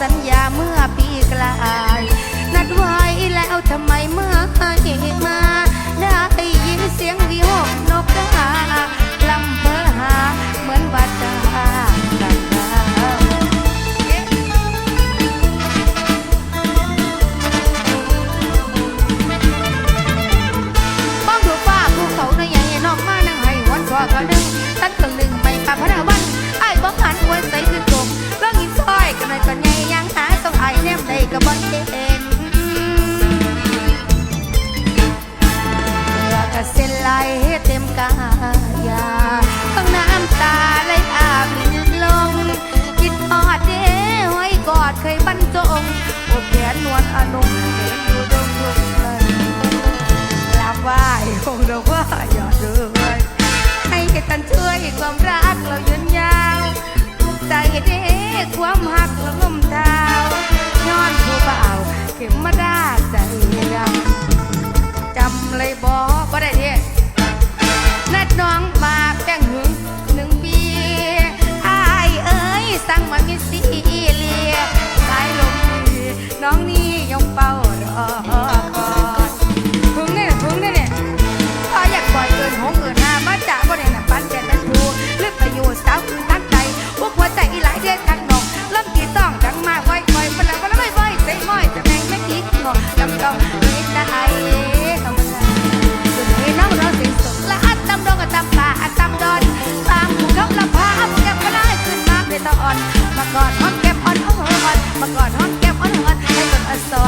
สัญญาเมื่อปีกลาย นัดไว้แล้วทำไมเมื่ออีกมา ได้ยินเสียงวิหกนกกาลำเพอหาเหมือนบาดากันดาบ้องถูกฟ้าภูเขาในใหญ่นอกมานั่งให้หวนชัวก็นึ่งตั้งเครื่องหนึ่ง เต็มกายาต้องน้ำตาไหลอาบลึกลง คิดทอดเด้ไว้กอดเคยบรรจงอบแขนนวลอนงเห็นอยู่ดงดวงเลยลาบไหว้คงเราว่าอย่าเดินให้ตันช่วยความรักเรายืนยาวทุกใจเด้ความหักเราล้มเท้าย้อนผู้เบาเข็มมาดาใจ กอดหอมแก้มอ่อนอ่อนมากอดหอมแก้มอ่อนอ่อนให้กดอัดสอน